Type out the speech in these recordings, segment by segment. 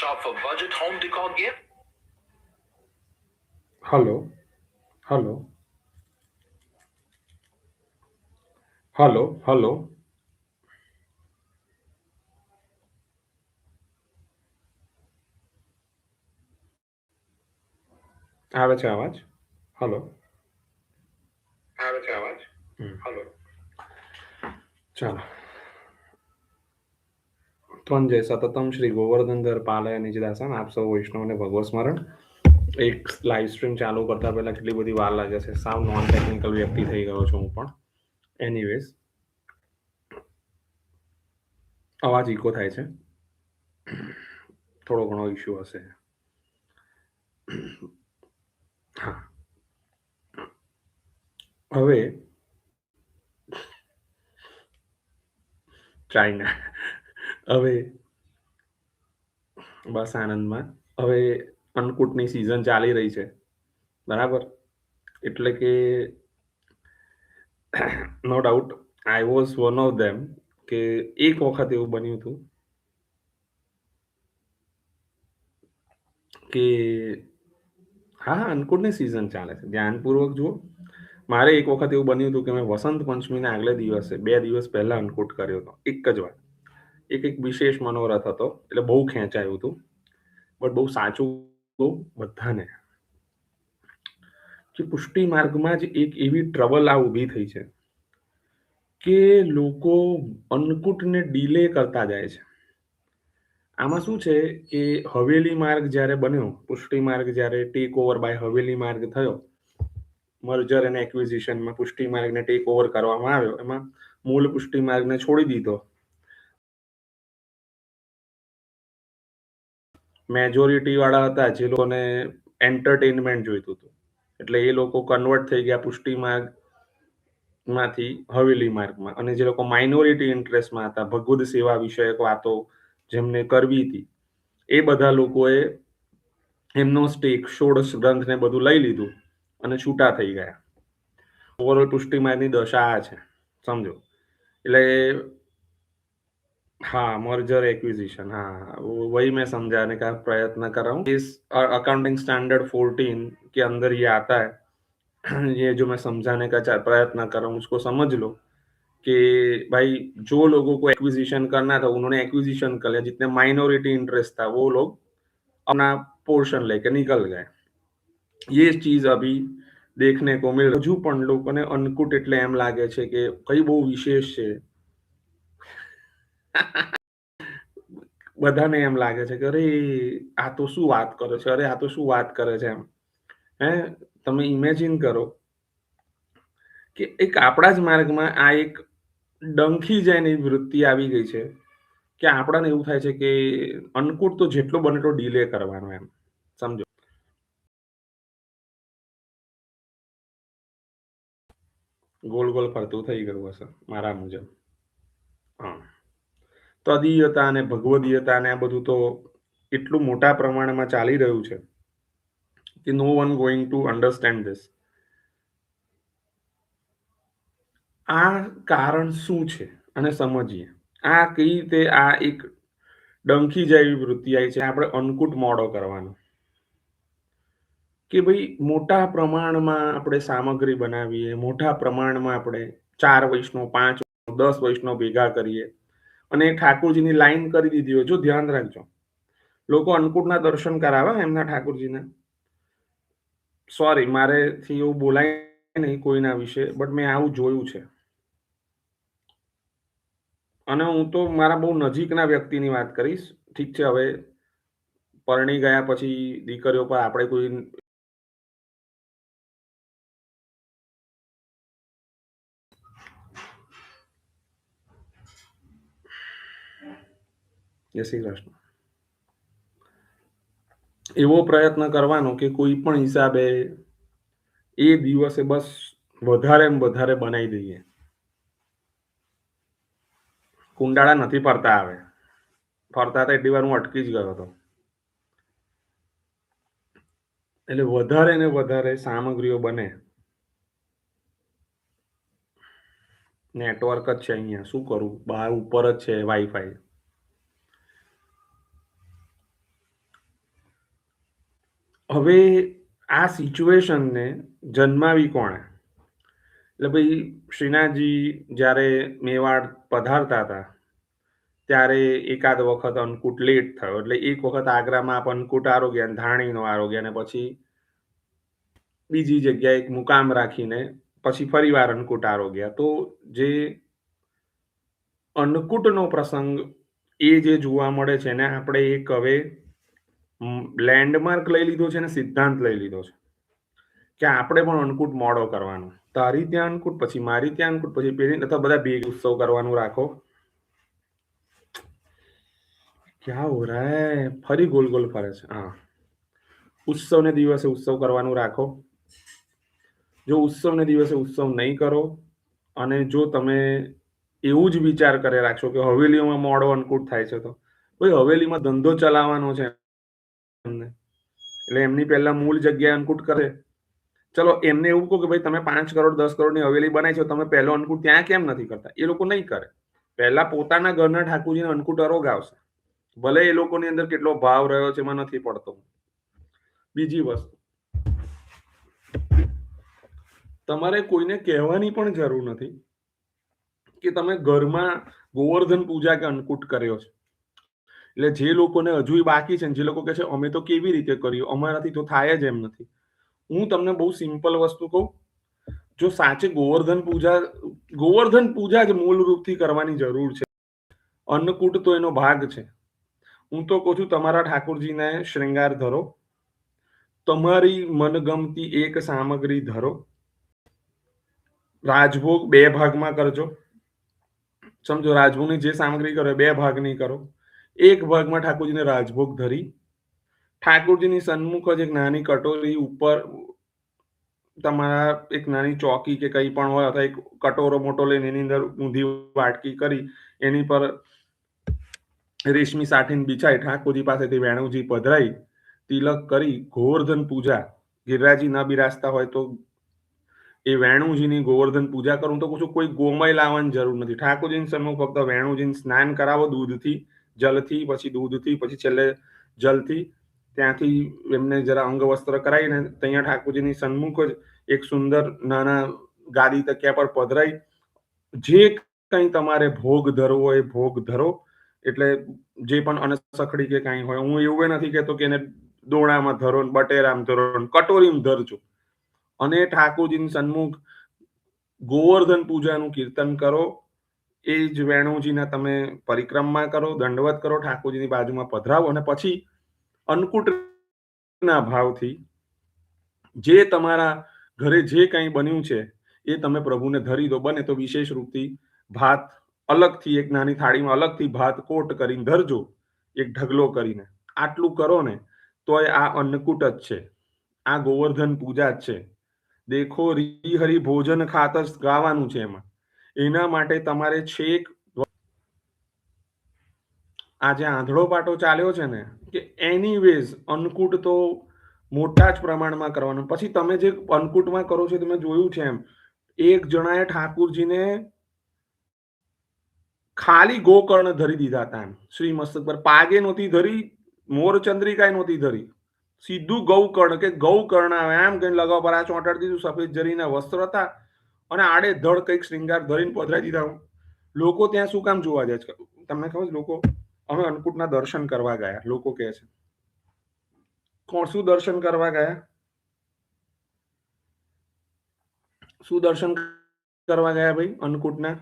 Shop for budget home decor gift. Hello hello hello hello આવે છે અવાજ hello આવે છે અવાજ હમ. હલો ચાલો ત્વંજય સતતમ શ્રી ગોવર્ધનધર પાલય નિજદાસન. આપ સૌ વૈષ્ણવને ભગવત સ્મરણ. એક લાઈવ સ્ટ્રીમ ચાલુ કરતા પહેલા કેટલી બધી વાર લાગે છે? સાવ નોન ટેકનિકલ વ્યક્તિ થઈ ગયો છું હું પણ. એનીવેઝ અવાજ ઇકો થાય છે. થોડો ઘણો ઇશ્યુ હશે. હા. હવે, ચાઇના. હવે બસ આનંદમાં. હવે અન્નકૂટની સિઝન ચાલી રહી છે. બરાબર? એટલે કે no doubt I was one of them કે એક વખત એવું બન્યું હતું કે હા, અન્નકૂટની સિઝન ચાલે છે. ધ્યાનપૂર્વક જુઓ. મારે એક વખત એવું બન્યું હતું કે મેં વસંત પંચમીના આગલે દિવસે, બે દિવસ પહેલા અન્નકૂટ કર્યો હતો. એક જ વાર. એક એક વિશેષ મનોરથ હતો. એટલે બહુ ખેંચાયું હતું. બટ બહુ સાચું બધાને. કે પુષ્ટિ માર્ગમાં જ એક એવી ટ્રબલ આ ઊભી થઈ છે કે લોકો અન્નકૂટને ડીલે કરતા જાય છે. આમાં શું છે કે હવેલી માર્ગ જ્યારે બન્યો, પુષ્ટિ માર્ગ જ્યારે ટેક ઓવર બાય હવેલી માર્ગ થયો મર્જર અને એક્વિઝિશનમાં પુષ્ટિ માર્ગને ટેક ઓવર કરવામાં આવ્યો, એમાં મૂળ પુષ્ટિ માર્ગને છોડી દીધો. મેજોરિટી વાળા હતા જે લોકોને એન્ટરટેનમેન્ટ જોઈતું હતું. એટલે એ લોકો કન્વર્ટ થઈ ગયા પુષ્ટિ માર્ગમાંથી હવેલી માર્ગમાં. અને જે લોકો માઇનોરિટી ઇન્ટરેસ્ટમાં હતા ભગવદ સેવા વિષયક વાતો જેમને કરવી હતી, એ બધા લોકોએ એમનો સ્ટેક ષોડશ ગ્રંથને બધું લઈ લીધું અને છૂટા થઈ ગયા. ઓવરઓલ પુષ્ટિ માર્ગની દશા આ છે. સમજો? એટલે हाँ मर्जर एक्विजिशन हाँ वो वही मैं समझाने का प्रयत्न कर रहा हूँ इस अकाउंटिंग स्टैंडर्ड 14 के अंदर ये आता है ये जो मैं समझाने का चा- प्रयत्न कर रहा हूँ उसको समझ लो कि भाई जो लोगों को एक्विजिशन करना था उन्होंने एक्विजिशन कर लिया जितने माइनॉरिटी इंटरेस्ट था वो लोग अपना પોર્શન લેકે નીકળ ગયા ये चीज अभी દેખને કો મિલ હજુ પણ લોકોને અન્નકૂટ એટલે એમ લાગે છે કે કઈ બહુ વિશેષ છે બધાને એમ લાગે છે કે અરે, આ તો શું વાત કરે છે? અરે, આ તો શું વાત કરે છે એમ. હે? તમે ઇમેજિન કરો કે એક આપણા જ માર્ગમાં આ એક ડંખી જાય એની વૃત્તિ આવી ગઈ છે કે આપણાને એવું થાય છે કે અન્નકૂટ તો જેટલો બને એટલો ડીલે કરવાનો એમ. સમજો? ગોલ ગોલ ફરતું થઈ ગયું હશે મારા મુજબ. હા. તદીયતા અને ભગવદીયતા અને આ બધું તો એટલું મોટા પ્રમાણમાં ચાલી રહ્યું છે કે no one going to understand this આ કારણ શું છે? અને સમજીએ. આ કઈ રીતે આ એક ડંખી જેવી વૃત્તિ આવી છે? આપણે અન્નકૂટ મોડો કરવાનો. કે ભાઈ, મોટા પ્રમાણમાં આપણે સામગ્રી બનાવીએ, મોટા પ્રમાણમાં આપણે ચાર વૈષ્ણવ, પાંચ દસ વૈષ્ણવ ભેગા કરીએ. અને ઠાકોરજીની લાઈન કરી દીધી હોય. જો ધ્યાન રાખજો. લોકો અન્નકૂટના દર્શન કરાવે એમના ઠાકોરજીના. સોરી મારેથી એવું બોલાય નહીં કોઈના વિશે બટ મેં આવું જોયું છે. અને હું તો મારા બહુ નજીકના વ્યક્તિની વાત કરીશ. ઠીક છે, હવે પરણી ગયા પછી દીકરીઓ પર આપણે કોઈ જય શ્રી કૃષ્ણ. એવો પ્રયત્ન કરવાનો કે કોઈ પણ હિસાબે એ દિવસે બસ વધારે વધારે બનાવી દઈએ. કુંડાળા નથી ફરતા આવે ફરતા હતા એટલી વાર હું અટકી જ ગયો હતો. એટલે વધારે ને વધારે સામગ્રીઓ બને. નેટવર્ક જ છે અહીંયા. શું કરું? બહાર ઉપર જ છે વાઈફાઈ હવે આ સિચ્યુએશનને જન્માવી કોણે? એટલે ભાઈ, શ્રીનાથજી જ્યારે મેવાડ પધારતા હતા, ત્યારે એકાદ વખત અન્નકૂટ લેટ થયો. એટલે એક વખત આગ્રામાં આપ અન્નકૂટ આરોગ્ય ધાણીનો આરોગ્ય અને પછી બીજી જગ્યાએ એક મુકામ રાખીને પછી ફરીવાર અન્નકૂટ આરોગ્ય. તો જે અન્નકૂટનો પ્રસંગ એ જે જોવા મળે છે એને આપણે એક હવે લેન્ડમાર્ક લઈ લીધો છે અને સિદ્ધાંત લઈ લીધો છે. કે આપણે પણ અન્નકૂટ મોડો કરવાનો. તારી ત્યાં અન્નકૂટ, પછી મારી ત્યાં અન્નકૂટ, પછી પેલી, અથવા બધા ભેગ ઉત્સવ કરવાનું રાખો. ક્યાં હો રહા ફરી ગોલ ગોલ ફરે છે. હા. ઉત્સવને દિવસે ઉત્સવ કરવાનું રાખો. જો ઉત્સવને દિવસે ઉત્સવ નહીં કરો, અને જો તમે એવું જ વિચાર કરે રાખશો કે હવેલીઓમાં મોડો અન્નકૂટ થાય છે તો. ભાઈ, હવેલીમાં ધંધો ચલાવવાનો છે. એમને એટલે એમની પહેલા મૂળ જગ્યાએ અન્નકૂટ કરે. ચલો, એમને એવું કહો કે ભાઈ, તમે પાંચ કરોડ, દસ કરોડની હવેલી બનાવી છો, તમે પહેલો અન્નકૂટ ત્યાં કેમ નથી કરતા? એ લોકો નહીં કરે. પહેલા પોતાના ઘરના ઠાકુરજીને અન્નકૂટ અરોગ આવશે ભલે એ લોકોની અંદર કેટલો ભાવ રહ્યો છે, એમાં નથી પડતો. બીજી વસ્તુ. તમારે કોઈને કહેવાની પણ જરૂર નથી કે તમે ઘરમાં ગોવર્ધન પૂજા કે અન્નકૂટ કર્યો છે. એટલે જે લોકોને હજુ બાકી છે જે લોકો કહે છે, અમે તો કેવી રીતે કર્યું? અમારાથી તો થાય જ એમ નથી. હું તમને બહુ સિમ્પલ વસ્તુ કહું. જો સાચે ગોવર્ધન પૂજા ગોવર્ધન પૂજા જ મૂળ રૂપથી કરવાની જરૂર છે. અન્નકૂટ તો એનો ભાગ છે. હું તો કહું છું, તમારા ઠાકોરજીને શ્રૃંગાર ધરો. તમારી મનગમતી એક સામગ્રી ધરો. રાજભોગ બે ભાગમાં કરજો. સમજો, રાજભોગની જે સામગ્રી કરો બે ભાગની કરો. એક ભાગમાં ઠાકોરજીને રાજભોગ ધરી, ઠાકોરજીની સન્મુખ જ એક નાની કટોરી ઉપર તમારા એક નાની ચોકી કે કંઈ પણ હોય અથવા એક કટોરો મોટો લઈને એની અંદર ઊંધી વાટકી કરી, એની પર રેશમી સાઠીને બિછાઈ, ઠાકોરજી પાસેથી વેણુજી પધરાઈ, તિલક કરી, ગોવર્ધન પૂજા, ગિરરાજી ન બિરાજતા હોય તો એ વેણુજીની ગોવર્ધન પૂજા કરું તો કહું કોઈ ગોમય લાવવાની જરૂર નથી. ઠાકોરજીની સન્મુખ ફક્ત વેણુજીને સ્નાન કરાવો દૂધથી જલથી, પછી દૂધથી, પછી છેલ્લે જલથી. ત્યાંથી એમને જરા અંગ વસ્ત્ર કરાવીને ત્યાં ઠાકોરજીની સન્મુખ જ એક સુંદર નાના ગાદી તકિયા પર પધરાઈ. જે કંઈ તમારે ભોગ ધરવો એ ભોગ ધરો. એટલે જે પણ અનસખડી કે કાંઈ હોય, હું એવું નથી કહેતો કે એને દોણામાં ધરો ને બટેરામાં ધરો કટોરીમાં ધરજો. અને ઠાકોરજીની સન્મુખ ગોવર્ધન પૂજાનું કીર્તન કરો. એ જ વેણુજીના તમે પરિક્રમા કરો, દંડવત કરો, ઠાકોરજીની બાજુમાં પધરાવો અને પછી અન્નકૂટના ભાવથી જે તમારા ઘરે જે કંઈ બન્યું છે એ તમે પ્રભુને ધરી દો. બને તો વિશેષ રૂપથી ભાત અલગથી, એક નાની થાળીમાં અલગથી ભાત કોટ કરીને ધરજો, એક ઢગલો કરીને. આટલું કરો ને તોય આ અન્નકૂટ જ છે. આ ગોવર્ધન પૂજા જ છે. દેખો, હરી ભોજન ખાતર ગાવાનું છે એમાં. એના માટે તમારે છેક આ જે આંધળો પાટો ચાલ્યો છે ને, કે એનીવેઝ અન્નકૂટ તો મોટા જ પ્રમાણમાં કરવાનું. પછી તમે જે અન્નકૂટમાં કરો છો તમે જોયું છે એમ. એક જણાએ ઠાકુરજીને ખાલી ગોકર્ણ ધરી દીધા હતા એમ. શ્રી મસ્તક પર પાગે નહોતી ધરી મોરચંદ્રિકાએ નહોતી ધરી. સીધું ગૌકર્ણ કે ગૌકર્ણ આવે એમ કઈ લગાવ પર આ ચોંટાડી દીધું, સફેદ જરીના વસ્ત્ર હતા. અને આડે ધડ કંઈક શ્રૃંગાર ધરીને પધરાઈ દીધા લોકો ત્યાં શું કામ જોવા જાય છે? તમને ખબર લોકો અમે અન્નકૂટના દર્શન કરવા ગયા, લોકો કહે છે. કોણ શું દર્શન કરવા ગયા? શું દર્શન કરવા ગયા ભાઈ અન્નકૂટના?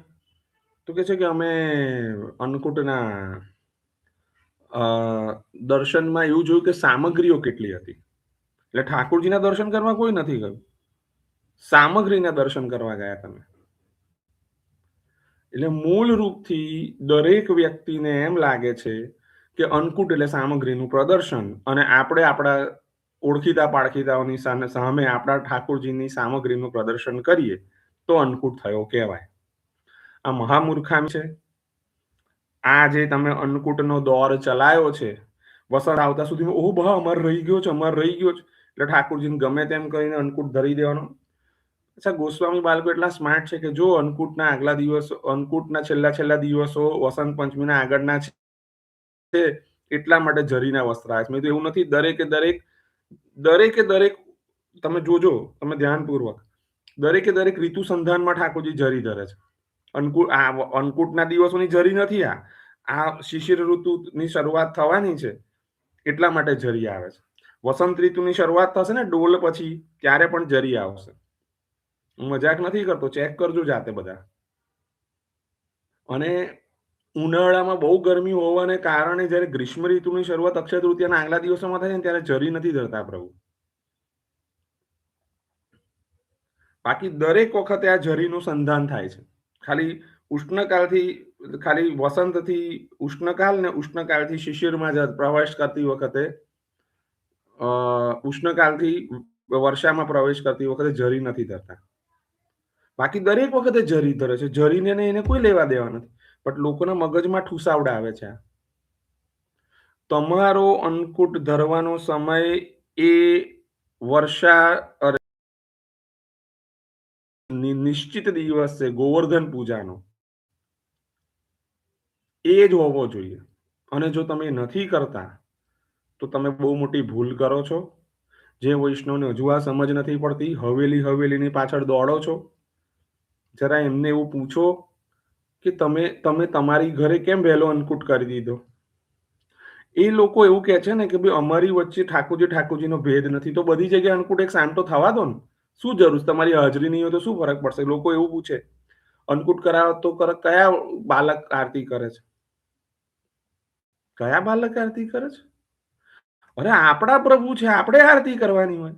તો કે છે કે અમે અન્નકૂટના દર્શનમાં એવું જોયું કે સામગ્રીઓ કેટલી હતી. એટલે ઠાકોરજીના દર્શન કરવા કોઈ નથી ગયું. સામગ્રીના દર્શન કરવા ગયા તમે. એટલે મૂળ રૂપથી દરેક વ્યક્તિને એમ લાગે છે કે અન્નકૂટ એટલે સામગ્રીનું પ્રદર્શન અને આપણે આપણા ઓળખીતા પાળખીતાઓની સામે આપણા ઠાકોરજીની સામગ્રીનું પ્રદર્શન કરીએ તો અન્નકૂટ થયો કહેવાય. આ મહામૂર્ખામી છે. આ જે તમે અન્નકૂટનો દોર ચલાયો છે, વસંત આવતા સુધીમાં ઓહો બહા અમારે રહી ગયો છે, અમારે રહી ગયો છે. એટલે ઠાકોરજીને ગમે તેમ કરીને અન્નકૂટ ધરી દેવાનો. અચ્છા, ગોસ્વામી બાળકો એટલા સ્માર્ટ છે કે જો અન્નકૂટના આગલા દિવસો, અન્નકૂટના છેલ્લા છેલ્લા દિવસો, વસંત પંચમીના આગળના છે એટલા માટે જરીના વસ્ત્ર આવે છે. મેં તો એવું નથી, દરેકે દરેક દરેકે દરેક, તમે જોજો, તમે ધ્યાનપૂર્વક, દરેકે દરેક ઋતુ સંધાનમાં ઠાકોરજી જરી ધરે છે. અન્નકૂટ, આ અન્નકૂટના દિવસોની જરી નથી, આ આ શિશિર ઋતુની શરૂઆત થવાની છે, એટલા માટે જરી આવે છે. વસંત ઋતુની શરૂઆત થશે ને, ડોલ પછી ત્યારે પણ જરી આવશે. મજાક નથી કરતો ચેક કરજો જાતે બધા. અને ઉનાળામાં બહુ ગરમી હોવાને કારણે જ્યારે ગ્રીષ્મ ઋતુની શરૂઆત અક્ષય તૃતીયાના આગલા દિવસોમાં થાય ને ત્યારે જરી નથી ધરતા પ્રભુ. બાકી દરેક વખતે આ જરીનું સંધાન થાય છે. ખાલી ઉષ્ણકાળથી, ખાલી વસંતથી ઉષ્ણકાલ ને ઉષ્ણકાળથી શિશિરમાં જ પ્રવેશ કરતી વખતે ઉષ્ણકાળથી વર્ષામાં પ્રવેશ કરતી વખતે જરી નથી ધરતા. બાકી દરેક વખતે જરી ધરે છે જરીને એને કોઈ લેવા દેવા નથી. પણ લોકોના મગજમાં ઠુસાવડા આવે છે તમારો અન્નકૂટ ધરવાનો સમય એ વર્ષા નિશ્ચિત દિવસ છે ગોવર્ધન પૂજાનો. એ જ હોવો જોઈએ. અને જો તમે નથી કરતા, તો તમે બહુ મોટી ભૂલ કરો છો. જે વૈષ્ણવને હજુ આ સમજ નથી પડતી, હવેલી હવેલીની પાછળ દોડો છો. જરા એમને એવું પૂછો કે તમે તમે તમારી ઘરે કેમ વહેલો અન્નકૂટ કરી દીધો? એ લોકો એવું કહે છે ને કે ભાઈ અમારી વચ્ચે ઠાકોરજી, ઠાકોરજીનો ભેદ નથી. તો બધી જગ્યાએ અન્નકૂટ એક સામટો થવા દો ને. શું જરૂર તમારી હાજરી નહીં હોય તો શું ફરક પડશે? લોકો એવું પૂછે, અન્નકૂટ કરાવો તો કયા બાલક આરતી કરે છે? કયા બાલક આરતી કરે છે? અરે આપણા પ્રભુ છે, આપણે આરતી કરવાની હોય.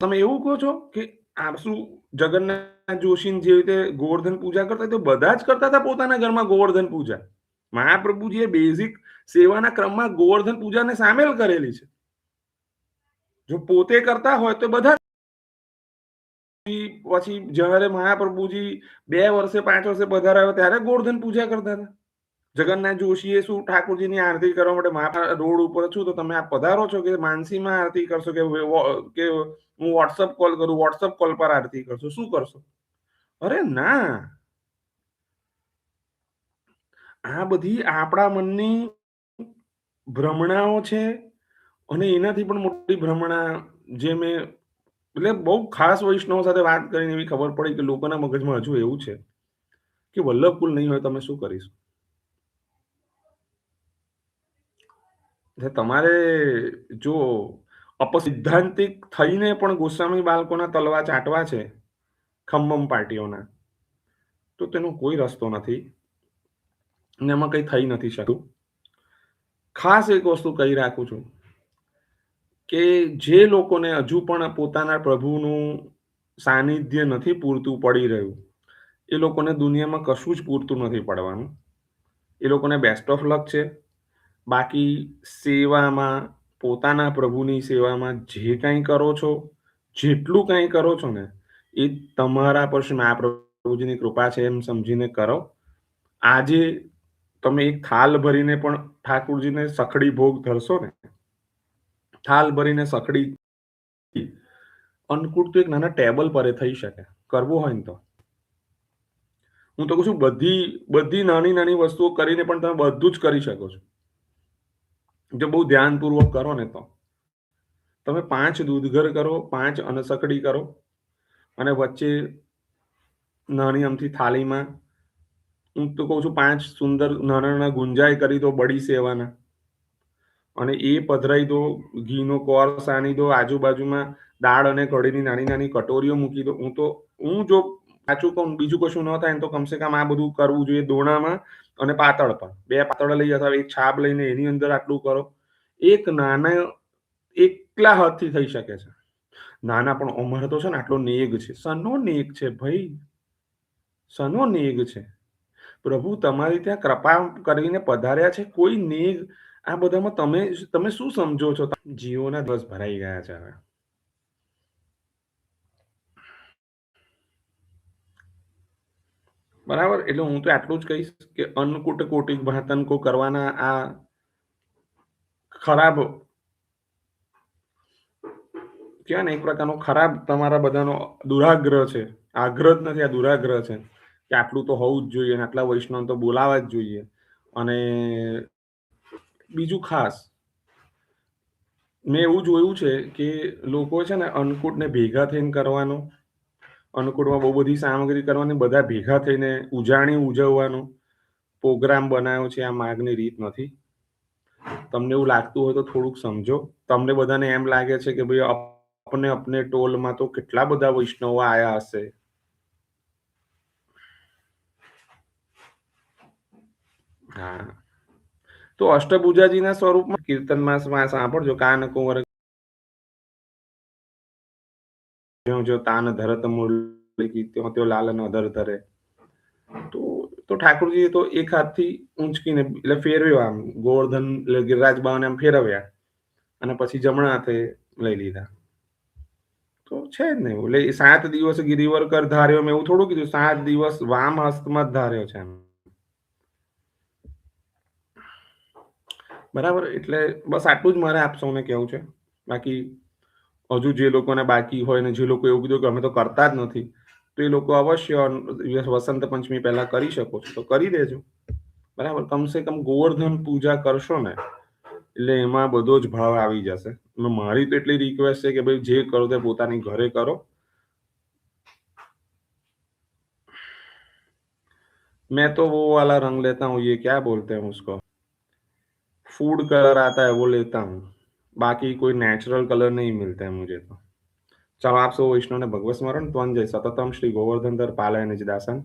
તમે એવું કહો છો કે આ શું જગન્નાથ જોશી જે રીતે ગોવર્ધન પૂજા કરતા તો બધા જ કરતા હતા પોતાના ઘરમાં ગોવર્ધન પૂજા. મહાપ્રભુજીએ બેઝિક સેવાના ક્રમમાં ગોવર્ધન પૂજાને સામેલ કરેલી છે. જો પોતે કરતા હોય તો બધા પછી જયારે મહાપ્રભુજી બે વર્ષે, પાંચ વર્ષે પધાર્યા ત્યારે ગોવર્ધન પૂજા કરતા હતા. જગન્નાથ જોશીએ શું ઠાકોરજીની આરતી કરવા માટે મહા રોડ ઉપર છું તો તમે આ પધારો છો કે માનસીમાં આરતી કરશો કે કે હું વોટ્સઅપ કોલ કરું વોટ્સઅપ કોલ પર આરતી કરશો? શું કરશો? અરે ના. આ બધી આપણા મનની ભ્રમણાઓ છે અને એનાથી પણ મોટી ભ્રમણા જે મેં એટલે બહુ ખાસ વૈષ્ણવ સાથે વાત કરીને એવી ખબર પડી કે લોકોના મગજમાં હજુ એવું છે કે વલ્લભકુલ નહીં હોય, તમે શું કરીશું? તમારે જો અપસિદ્ધાંતિક થઈને પણ ગોસ્વામી બાળકોના તલવા ચાટવા છે ખમ્મમ પાર્ટીઓના, તો તેનો કોઈ રસ્તો નથી ને એમાં કંઈ થઈ નથી શકતું. ખાસ એક વસ્તુ કહી રાખું છું કે જે લોકોને હજુ પણ પોતાના પ્રભુનું સાનિધ્ય નથી પૂરતું પડી રહ્યું, એ લોકોને દુનિયામાં કશું જ પૂરતું નથી પડવાનું. એ લોકોને બેસ્ટ ઓફ લક છે. બાકી સેવામાં, પોતાના પ્રભુની સેવામાં જે કંઈ કરો છો, જેટલું કંઈ કરો છો ને, એ તમારા પર આ પ્રભુજીની કૃપા છે એમ સમજીને કરો. આજે તમે એક થાલ ભરીને પણ ઠાકુરજીને સખડી ભોગ ધરશો ને, થાલ ભરીને સખડી અન્નકૂટ તો એક નાના ટેબલ પર થઈ શકે, કરવું હોય ને તો. હું તો કહું છું બધી બધી નાની નાની વસ્તુઓ કરીને પણ તમે બધું જ કરી શકો છો. જો બહુ ધ્યાનપૂર્વક કરો ને તો. તમે પાંચ દૂધઘર કરો, પાંચ અનસકડી કરો અને વચ્ચે નાની અમથી થાળીમાં, હું તો કહું છું પાંચ સુંદર નાના ગુંજાઈ કરી દો બળી સેવાના. અને એ પધરાઈ દો, ઘીનો કોર સાની દો, આજુબાજુમાં દાળ અને કઢીની નાની નાની કટોરીઓ મૂકી દો. હું તો, હું જો સાચું કહું, બીજું કશું ન થાય તો કમસે કમ આ બધું કરવું જોઈએ દોણામાં અને પાતળ પણ. બે પાતળ લઈ અથવા એક છાપ લઈને એની અંદર આટલું કરો. એક નાના, એકલા હાથથી થઈ શકે છે. નાના પણ ઉંમર તો છે ને, આટલો નેગ છે. સનો નેગ છે ભાઈ. સનો નેગ છે. પ્રભુ, તમારી ત્યાં કૃપા કરીને પધાર્યા છે. કોઈ નેગ આ બધામાં તમે તમે શું સમજો છો? જીવોના દિવસ ભરાઈ ગયા છે હવે. બરાબર? એટલે હું તો આટલું જ કહીશ કે અન્નકૂટ કોટિક ભાતનકો કરવાના આ ખરાબ કહેવાય ને એક પ્રકારનો ખરાબ તમારા બધાનો દુરાગ્રહ છે. આગ્રહ જ નથી, આ દુરાગ્રહ છે કે આટલું તો હોવું જ જોઈએ આટલા વૈષ્ણવ તો બોલાવા જ જોઈએ. અને બીજું ખાસ, મેં એવું જોયું છે કે લોકો છે ને અન્નકૂટને ભેગા થઈને કરવાનો અન્નકૂટમાં બહુ બધી સામગ્રી કરવાની, બધા ભેગા થઈને ઉજાણી ઉજવવાનો પ્રોગ્રામ બનાવ્યો છે, આ માગની રીત નથી. તમને એવું લાગતું હોય તો થોડુંક સમજો. તમને બધાને એમ લાગે છે કે ભાઈ અપને અપને ટોલમાં તો કેટલા બધા વૈષ્ણવો આયા હશે? હા. તો અષ્ટભુજાજીના સ્વરૂપમાં કીર્તન માસમાં સાંભળજો, કાન કુંવર જ્યો જો તાન ધરત મુરલી ત્યો ત્યો લાલન અધર ધરે. તો તો ઠાકોરજી તો એક હાથથી ઊંચકીને, એટલે ફેરવ્યો આમ, ગોવર્ધન એટલે ગિરિરાજ બાવાને આમ ફેરવ્યા અને પછી જમણા હાથે લઈ લીધા. તો છે જ ને એટલે સાત દિવસ ગિરિવર કર ધાર્યો મેં એવું થોડું કીધું, સાત દિવસ વામ હસ્તમાં જ ધાર્યો છે એમ. બરાબર, એટલે બસ આટલું જ મારે આપ સૌને કહેવું છે. બાકી હજુ જે લોકોને બાકી હોય ને જે લોકો એવું કીધું કે અમે તો કરતા જ નથી તો એ લોકો અવશ્ય વસંત પંચમી પહેલા કરી શકો છો તો કરી દેજો બરાબર કમસે કમ ગોવર્ધન પૂજા કરશો ને એટલે એમાં બધો જ ભાવ આવી જશે અને મારી તો એટલી રિક્વેસ્ટ છે કે ભાઈ જે કરો તે પોતાની ઘરે કરો मैं तो वो वाला रंग लेता हूँ ये क्या बोलते हैं उसको फूड कलर आता है वो लेता हूँ बाकी कोई नेचुरल कलर नहीं मिलते हैं मुझे तो चलो आप सब वैष्णव ने भगवत स्मरण त्वं जय सततम श्री गोवर्धन पालय निज दासन